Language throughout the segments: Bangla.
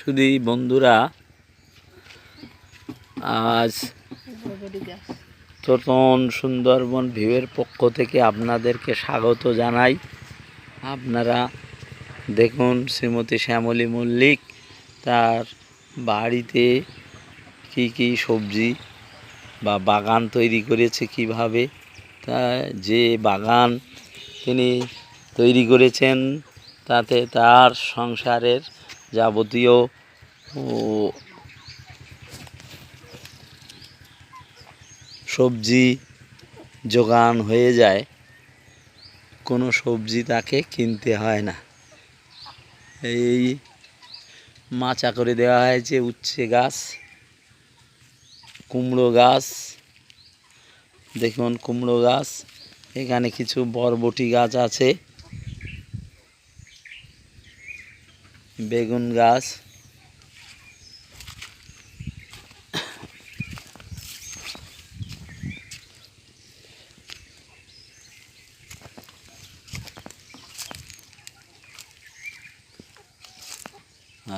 শুধু বন্ধুরা, আজ তোতন সুন্দরবন ভিউয়ের পক্ষ থেকে আপনাদেরকে স্বাগত জানাই। আপনারা দেখুন শ্রীমতী শ্যামলী মল্লিক তার বাড়িতে কি কি সবজি বা বাগান তৈরি করেছে কীভাবে? তা যে বাগান তিনি তৈরি করেছেন, তাতে তার সংসারের যাবতীয় সবজি যোগান হয়ে যায়। কোনো সবজি তাকে কিনতে হয় না। এই মাচা করে দেওয়া হয়েছে উচ্ছে গাছ। কুমড়ো গাছ। দেখুন কুমড়ো গাছ। এখানে কিছু বরবটি গাছ আছে। বেগুন গাছ।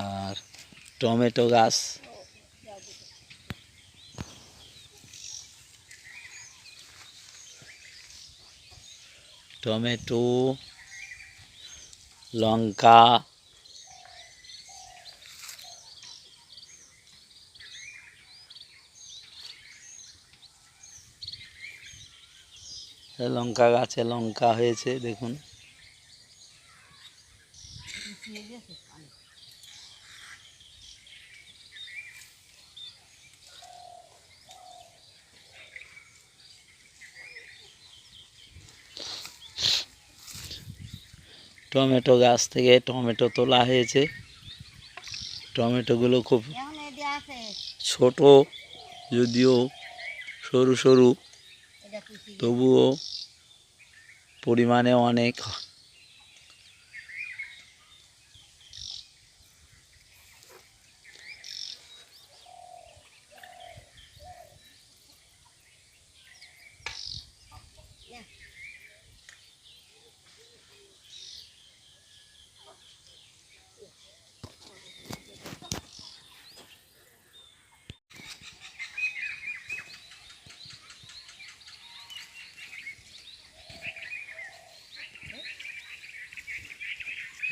আর টমেটো গাছ। টমেটো লঙ্কা লঙ্কা গাছে লঙ্কা হয়েছে দেখুন। টমেটো গাছ থেকে টমেটো তোলা হয়েছে। টমেটোগুলো খুব ছোট, যদিও সরু সরু, তবুও পরিমাণে অনেক।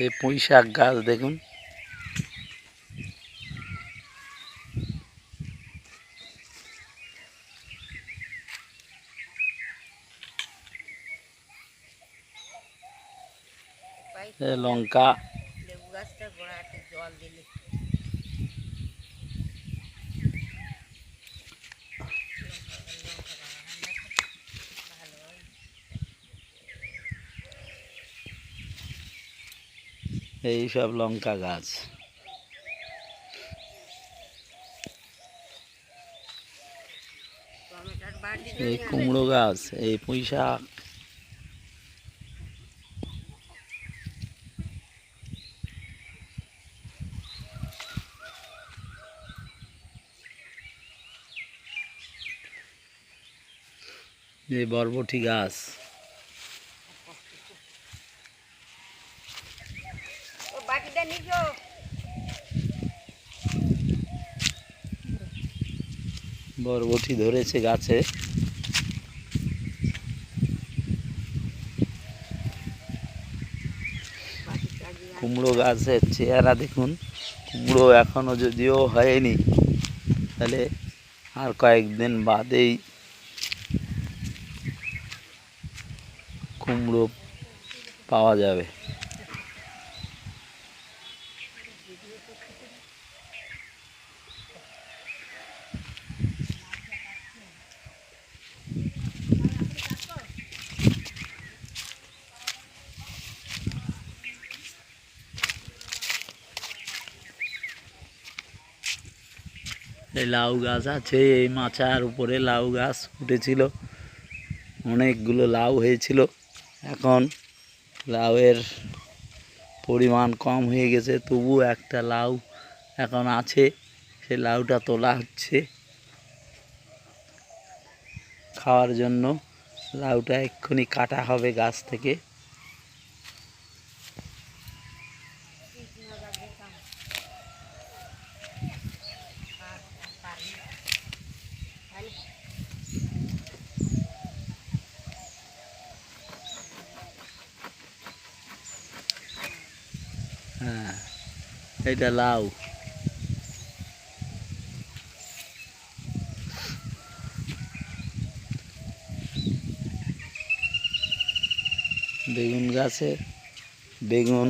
এই পুঁই শাক গাছ দেখুন। লঙ্কা। লেবু গাছটা গোড়াতে জল দিলে। এই সব লঙ্কা গাছ। এই কুমড়ো গাছ এই পুঁই শাক। এই বরবটি গাছ। বরবটি ধরেছে গাছে। কুমড়ো গাছের চেহারা দেখুন। কুমড়ো এখনও যদিও হয়নি, তাহলে আর কয়েকদিন বাদেই কুমড়ো পাওয়া যাবে। এই লাউ গাছ আছে, এই মাচার উপরে লাউ গাছ উঠেছিল অনেকগুলো লাউ হয়েছিল। এখন লাউয়ের পরিমাণ কম হয়ে গেছে তবু একটা লাউ এখন আছে, সে লাউটা তোলা হচ্ছে। খাওয়ার জন্য লাউটা এক্ষুনি কাটা হবে গাছ থেকে। হ্যাঁ এটা লাউ। বেগুন গাছে বেগুন।